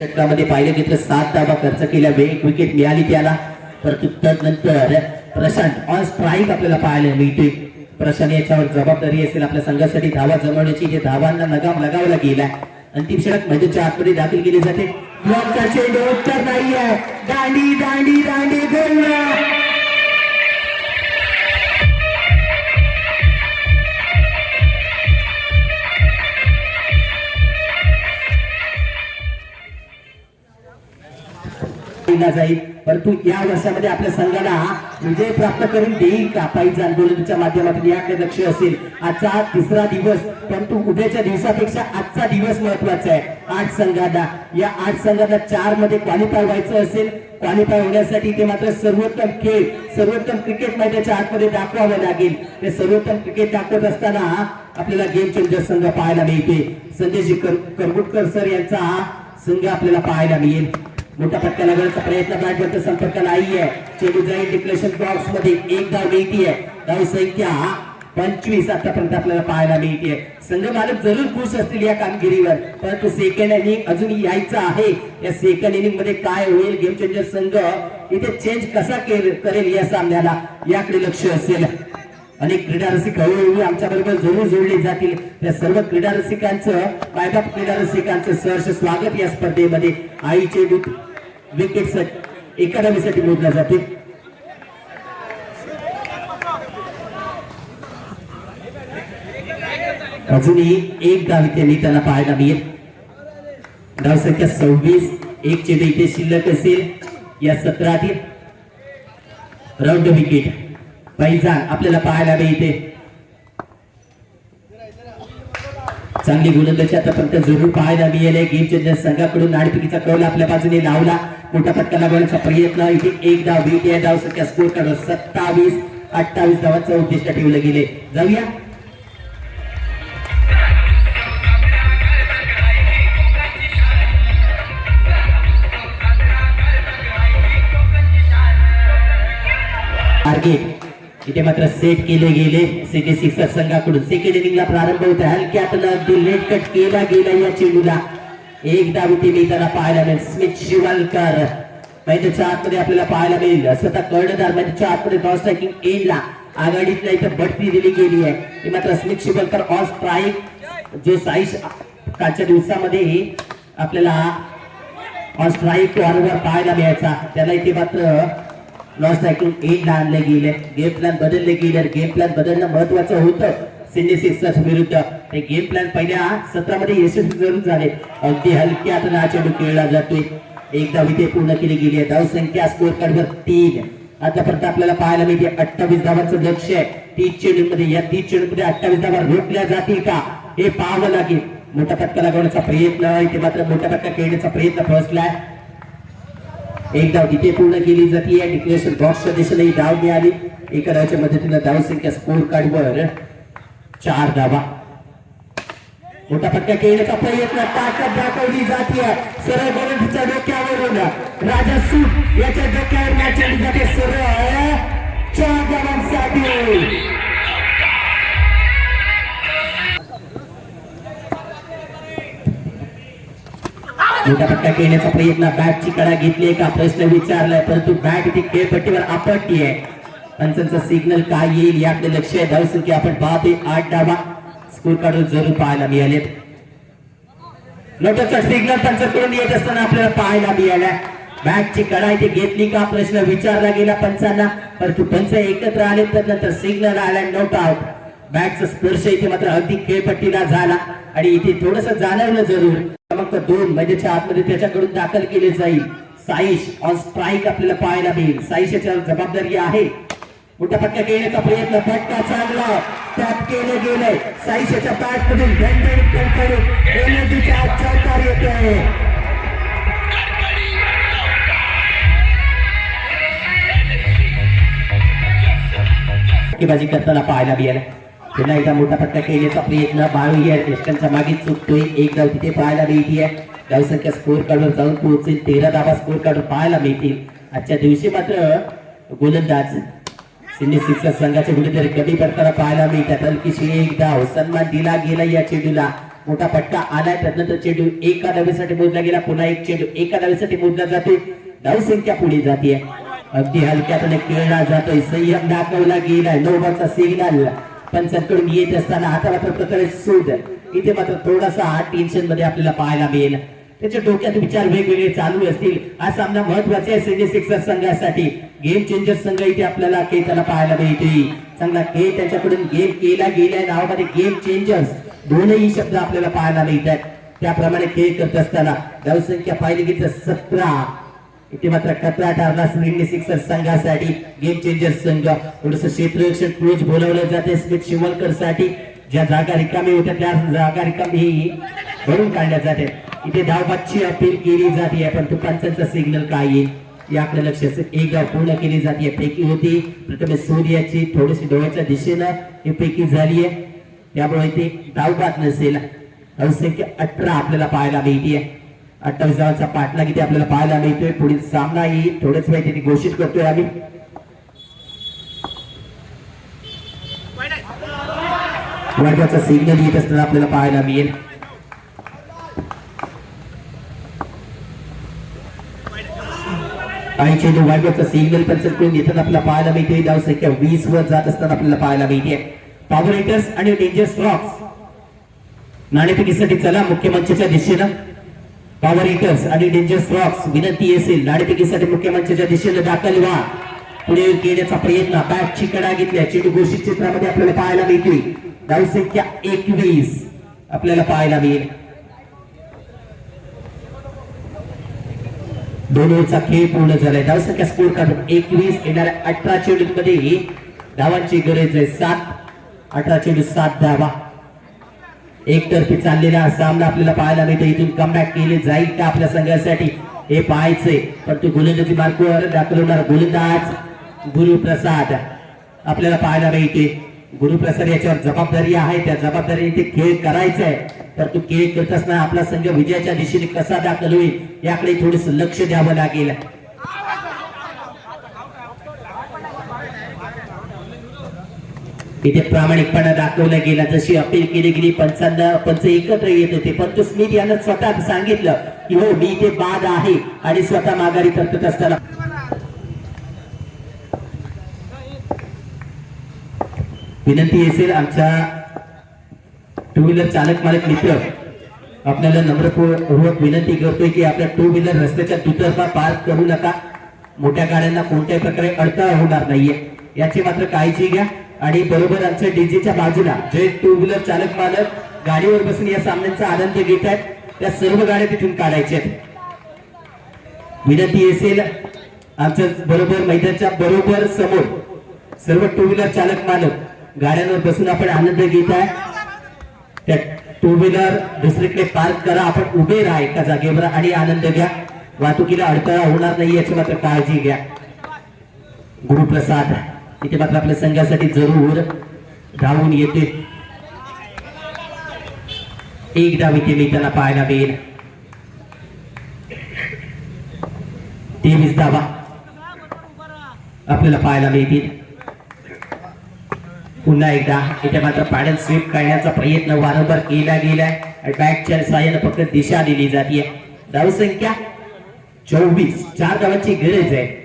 षटकामध्ये पाहिलं तिथं सात धावा खर्च केल्या एक विकेट मिळाली त्याला. परंतु तदनंतर प्रशांत ऑन स्ट्राईक आपल्याला पाहायला मिळते प्रशांत याच्यावर जबाबदारी असेल आपल्या संघासाठी धावा जमवण्याची जे धावांना लगाम लगावला गेला. अंतिम षटक मध्येच्या आतमध्ये दाखल केली जाते. नाहीये. दांडी दांडी दांडी गोलला जाईल. परंतु या वर्षामध्ये आपल्या संघाला विजय प्राप्त करून देईल का? पाहिजे आंदोलनाच्या माध्यमातून याकडे लक्ष असेल. आजचा तिसरा दिवस परंतु उद्याच्या दिवसापेक्षा आजचा दिवस महत्त्वाचा आहे. आठ संघांना या आठ संघांना चारमध्ये क्वालिफाय व्हायचं असेल. क्वालिफाय होण्यासाठी ते मात्र सर्वोत्तम खेळ सर्वोत्तम क्रिकेट मैदानाच्या आतमध्ये दाखवावं लागेल. ते सर्वोत्तम क्रिकेट दाखवत असताना आपल्याला गेम चेंजर संघ पाहायला मिळते संजयजी कर- करगुटकर सर यांचा संघ आपल्याला पाहायला मिळेल. मोठा फटका लागण्याचा प्रयत्न बॅटवरती संपर्क नाही आहे चेंडू जाईल डिक्लेशन बॉक्समध्ये एक धाव मिळती आहे धाव संख्या पंचवीस आतापर्यंत आपल्याला पाहायला मिळते संघ मालक जरूर खुश असतील या कामगिरीवर परंतु सेकंड इनिंग अजून यायचं आहे. या सेकंड इनिंगमध्ये काय होईल गेम चेंजर संघ इथे चेंज कसा करेल या सामन्याला? याकडे लक्ष असेल. अनेक क्रीडा रसिक हळूहळू आमच्या बरोबर जरूर जोडले जातील. त्या सर्व क्रीडा रसिकांचं पायबाप क्रीडा रसिकांचं सहर्ष स्वागत या स्पर्धेमध्ये आईचे विकेट एकाडमीसाठी मोजल्या जातील. अजूनही एक धाव त्यांनी त्यांना पाहायला मिळेल. धावसंख्या सव्वीस एक चेंडू इथे शिल्लक असेल. या सत्रातील राऊंड विकेट पैजान आपल्याला पाहायला मिळते चांगली गोलंदाजी आतापर्यंत जरूर पाहायला मिळेल. गेम चेंजर संघाकडून नाडपिकीचा कौल आपल्या बाजूने लावला. मोठा फटका लागण्याचा प्रयत्न. इथे एक धाव भीती आहे. धाव सध्या स्कोर काढून सत्तावीस अठ्ठावीस धावांचं उद्दिष्ट ठेवलं गेले. जाऊया. टार्गेट. इथे मात्र सेट केले गेले. सिटी सिक्सर संघाकडून सेकंड इनिंगला प्रारंभ होत आहे हलक्यातनं अगदी लेट कट केला गेला या चेंडूला. एक धाव इथे मिळताना पाहायला मिळेल स्मिथ शिवालकर. मैदानाच्या आतमध्ये आपल्याला पाहायला मिळेल. स्वतः कर्णधार मैदानाच्या आतमध्ये टॉस स्ट्रायकिंग एंडला आघाडीतल्या इथं बढती दिली गेली आहे. ही मात्र स्मिथ शिवालकर ऑन स्ट्राईक जो साईश कालच्या दिवसामध्ये आपल्याला ऑन स्ट्राईक वारंवार पाहायला मिळायचा. त्याला इथे मात्र लॉस ऐकून एक ला आणले गेले. गेम प्लॅन बदलले गेले गेम प्लॅन बदलणं महत्वाचं होतं. सिडनी सिक्सर्स विरुद्ध. हे गेम प्लॅन पहिल्या सत्रामध्ये यशस्वी जरूर झाले. अगदी हलक्या आता हा चेंडू खेळला जातोय. एकदा विजय पूर्ण केली गेली आहे. धावसंख्या स्कोर कार्डवर तीन. आतापर्यंत आपल्याला पाहायला मिळते अठ्ठावीस धावांचं लक्ष आहे. तीस चेंडूमध्ये या तीस चेंडूमध्ये अठ्ठावीस धावा रोखल्या जातील का? हे पाहावं लागेल. मोठा फटका लागवण्याचा प्रयत्न इथे मात्र मोठा फटका खेळण्याचा प्रयत्न फसलाय. एक धाव तिथे पूर्ण केली जाते. या डिक्लेरेशन बॉक्सच्या दिशेने ही धाव मिळाली. एका धावच्या मदतीनं धाव संख्या स्कोर कार्डवर चार धावा. मोठा फटका खेळण्याचा प्रयत्न. ताकद दाखवली जाते. सरळ गोलंदाजीच्या डोक्यावरून. राजा सूट याच्या डोक्यावर मॅच आली जाते. सरळ. चार धावांसाठी. मोठा फटका खेळण्याचा प्रयत्न बॅटची कडा घेतली का? प्रश्न विचारलाय परंतु बॅट इथे खेळपट्टीवर आपटली आहे पंचांचा सिग्नल काय येईल याकडे लक्ष आहे. धाव संख्या आपण पाहतोय. आठ डावा. स्कोर काढून जरूर पाहायला मिळालेत. नोटाचा सिग्नल पंचाकडून येत असताना आपल्याला पाहायला मिळाला बॅटची कडा इथे घेतली का? प्रश्न विचारला गेला पंचांना परंतु पंच एकत्र आले तर नंतर सिग्नल आला नोट आउट बॅटचा स्पर्श इथे मात्र अगदी खेळपट्टीला झाला. आणि इथे थोडस जाणवलं जरूर. क्रमांक दोन मैदानाच्या आतमध्ये त्याच्याकडून दाखल केले जाईल. साईश ऑन स्ट्राईक आपल्याला पाहायला मिळेल. साईश याच्या जबाबदारी आहे. मोठ्या फटका घेण्याचा प्रयत्न. फटका चांगला. त्यात केलं गेलंय. साईश याच्या पॅट मधून दणदणीत कडकडून गोलंदाजीच्या आत चौकार येतोय फटकेबाजी करताना पाहायला मिळालं पुन्हा एकदा मोठा फटका खेळण्याचा प्रयत्न. बाळू या यष्टांच्या मागे चुकतोय. एक धाव तिथे पाहायला मिळते धाव संख्या स्कोर कार्डवर जाऊन पोहोचेल. तेरा धावा स्कोर कार्डवर पाहायला मिळतील. आजच्या दिवशी मात्र गोलंदाज सिंधी सिक्सर संघाचे कुठेतरी कमी करताना पाहायला मिळतात. हलकीशी एक धाव सन्मान दिला गेला या चेंडूला. मोठा पट्टा आलाय. त्यानंतर चेंडू एका धावेसाठी मोजला गेला. पुन्हा एक चेंडू एका धावेसाठी मोजला जाते धावसंख्या पुढे जाते अगदी हलक्यातून खेळला जातोय. संयम दाखवला गेलाय. नोबाचा सिग्नल पंचांकडून येत असताना आता प्रकारे सूद इथे मात्र थोडासा हा टेन्शनमध्ये आपल्याला पाहायला मिळेल. त्याच्या डोक्यात विचार वेगवेगळे चालू असतील. हा सामना महत्त्वाचा आहे संजय सिक्सर संघासाठी. गेम चेंजर संघ इथे आपल्याला खेळताना पाहायला मिळते चांगला खेळ त्यांच्याकडून गेम केला गेलाय. नावामध्ये गेम चेंजर्स दोनही शब्द आपल्याला पाहायला मिळतात. त्याप्रमाणे खेळ करत असताना धावसंख्या पाहिली की सतरा. इथे मात्र खतरा ठरला संजय सिक्सर संघासाठी. गेम चेंजर संघ. थोडस क्षेत्ररक्षण कोच बोलवलं जाते स्मित शिवलकरसाठी ज्या जागा रिकामी होत्या त्या जागा रिकामी भरून काढल्या जाते. इथे धावबादची अपील केली जाते परंतु पंचांचा सिग्नल काय येईल याकडे लक्ष एक धाव पूर्ण केली जाते पैकी होती. प्रथम सूर्याची थोडीशी डोळ्याच्या दिशेनं ही पैकी झाली आहे. त्यामुळे ते धावबाद नसेल. धावसंख्या अठरा आपल्याला पाहायला मिळते अठ्ठावीस धावांचा पाठला किती आपल्याला पाहायला मिळतोय. पुढील सामना ही थोडेच वेळ घोषित करतोय आम्ही. वर्गाचा सिग्नल येत असताना आपल्याला पाहायला मिळेल. काही चेंडू वर्गाचा सिग्नल पण करून येताना आपल्याला पाहायला मिळते धाव संख्या वीस वर जात असताना आपल्याला पाहायला मिळते. पॉवर आणि डेंजर्स रॉक्स नाणेफेकीसाठी चला मुख्य मंचाच्या दिशेनं. पॉवर हिटर्स आणि डेंजर्स रॉक्स विनंती असेल नाणेफेकीसाठी मुख्य मंचाच्या दाखल व्हा. पुढे येण्याचा प्रयत्न बॅटची कडा घेतल्या. चेंडू घोषित चित्रामध्ये आपल्याला पाहायला मिळते धावसंख्या एकवीस. आपल्याला पाहायला मिळेल. दोन ओव्हरचा खेळ पूर्ण झालाय. धावसंख्या स्कोर काढून एकवीस. येणाऱ्या अठरा चेंडूंमध्ये धावांची गरज आहे. सात. अठरा चेंडू सात धावा. एकतर्फी चाललेला सामना आपल्याला पाहायला मिळतो इथून कमबॅक केले जाईल का आपल्या संघासाठी? हे पाहायचंय. परंतु गोलंदाजी मार्गावर दाखवणार गोलंदाज गुरुप्रसाद आपल्याला पाहायला मिळते गुरुप्रसाद याच्यावर जबाबदारी आहे. त्या जबाबदारीने ते खेळ करायचा आहे तर तो खेळ करत असताना आपला संघ विजयाच्या दिशेने कसा दाखल होईल याकडे थोडस लक्ष द्यावं लागेल. इथे प्रामाणिकपणा दाखवला गेला. जशी अपील केली गेली पंचांना पंच एकत्र येत होते. परंतु स्मिथ यानं स्वतः सांगितलं की हो मी इथे बाद आहे आणि स्वतः माघारी करत असताना विनंती असेल आमच्या टू व्हीलर चालक मालक मित्र आपल्याला नम्रपूर्वक विनंती करतोय की आपल्या टू व्हीलर रस्त्याच्या दुतर्फा पार्क करू नका. मोठ्या गाड्यांना कोणत्याही प्रकारे अडथळा होणार नाहीये. याची मात्र काळजी घ्या. आणि बरोबर आमच्या डीजेच्या बाजूला जे टू व्हीलर चालक मालक गाडीवर बसून या सामन्यांचा आनंद घेत आहेत त्या सर्व गाड्या तिथून काढायच्या आहेत. विनंती असेल आमच्या बरोबर मैदानच्या बरोबर समोर सर्व टू व्हीलर चालक मालक गाड्यांवर बसून आपण आनंद घेत आहे त्या टू व्हीलर दुसरीकडे पार्क करा आपण उभे राहा एका जागेवर आणि आनंद घ्या. वाहतुकीला अडथळा होणार नाही याची मात्र काळजी घ्या. गुरुप्रसाद. इथे मात्र आपल्या संघासाठी जरूर धावून येते. एक डाव इथे मी त्यांना पाहायला मिळेल. तेवीस धावा आपल्याला पाहायला मिळतील. पुन्हा एकदा इथे मात्र पॅडल स्वीप करण्याचा प्रयत्न वारंवार केला गेलाय. आणि बॅटच्या साह्यानं फक्त दिशा दिली जाते धावसंख्या चोवीस. चार धावांची गरज आहे.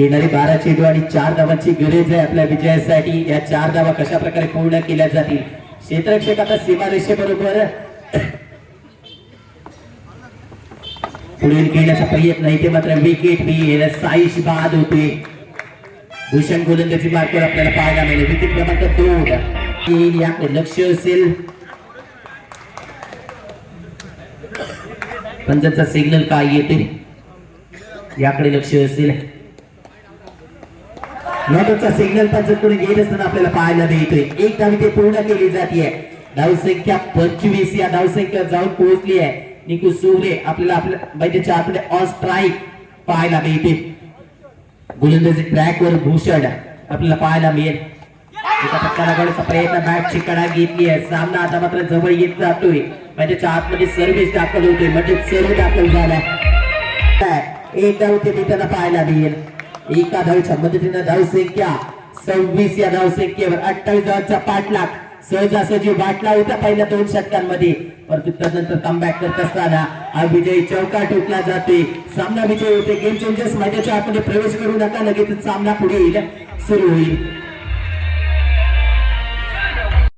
येणारी बारा चेंडू आणि चार धावांची गरज आहे आपल्या विजयासाठी. या चार धावा कशा प्रकारे पूर्ण केल्या जातील? क्षेत्ररक्षक आता सीमारेषेबरोबर पुढील घेण्याचा प्रयत्न इथे मात्र विकेट ही साईश बाद होते. भूषण गोलंदाजी मार्कवर आपल्याला पाहायला मिळेल. विकेट क्रमांक दोन. तीन याकडे लक्ष असेल. पंचांचा सिग्नल काय येते? याकडे लक्ष असेल. नॉटचा सिग्नल पंचांकडून येत असताना आपल्याला पाहायला मिळतोय. एक धाव इथे पूर्ण केली जाते धावसंख्या पंचवीस या धावसंख्या जाऊन पोहोचली आहे. निकू सुरे आपल्याला आपल्या मैदानाच्या आतमध्ये ऑन स्ट्राईक पाहायला मिळते. गोलंदाजी ट्रॅकवर भूषण आपल्याला पाहायला मिळेल. एका पटकाला प्रयत्न बॅटची कडा घेतली आहे. सामना आता मात्र जवळ येत जातोय. त्याच्या आतमध्ये सर्व्हिस दाखल होतोय. म्हणजे सर्व दाखल झाला एकदा होते ते त्यांना पाहायला मिळेल. एका धावेच्या मदतीनं धावसंख्या सव्वीस या धावसंख्येवर अठ्ठावीस धावांचा पाठलाग. सहजासहजी वाटला होता पहिल्या दोन षटकांमध्ये. परंतु त्यानंतर कमबॅक करत असताना हा विजयी चौका ठोकला जाते सामना विजय होते गेम चेंजर्स मैदानाच्या आतमध्ये प्रवेश करू नका. लगेच सामना पुढे येईल. सुरू होईल.